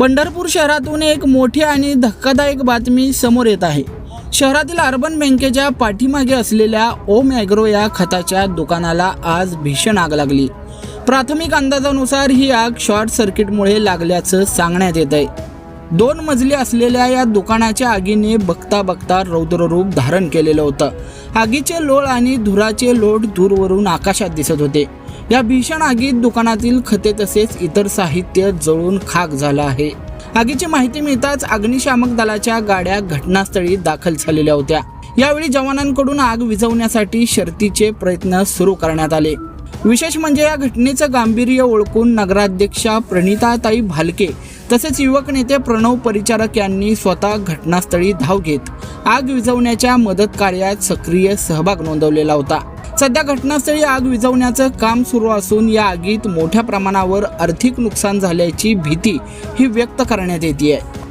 पंढरपूर शहरातून एक मोठी आणि धक्कादायक बातमी समोर येत आहे. शहरातील अर्बन बँकेच्या पाठीमागे असलेल्या ओम ॲग्रो या खताच्या दुकानाला आज भीषण आग लागली. प्राथमिक अंदाजानुसार ही आग शॉर्ट सर्किटमुळे लागल्याचं सांगण्यात येत आहे दोन मजली असलेल्या या दुकानाच्या आगीने बघता बघता रौद्ररूप धारण केलेलं होतं. आगीचे लोळ आणि धुराचे लोट दूरवरून आकाशात दिसत होते. या भीषण आगीत दुकानातील खते तसेच इतर साहित्य जळून खाक झालं आहे. आगीची माहिती मिळताच अग्निशामक दलाच्या गाड्या घटनास्थळी दाखल झालेल्या होत्या. यावेळी जवानांकडून आग विझवण्यासाठी शर्तीचे प्रयत्न सुरू करण्यात आले. विशेष म्हणजे या घटनेचं गांभीर्य ओळखून नगराध्यक्षा प्रणिताताई भालके तसेच युवक नेते प्रणव परिचारक यांनी स्वतः घटनास्थळी धाव घेत आग विझवण्याच्या मदत कार्यात सक्रिय सहभाग नोंदवलेला होता. सध्या घटनास्थळी आग विझवण्याचं काम सुरू असून या आगीत मोठ्या प्रमाणावर आर्थिक नुकसान झाल्याची भीती ही व्यक्त करण्यात येते आहे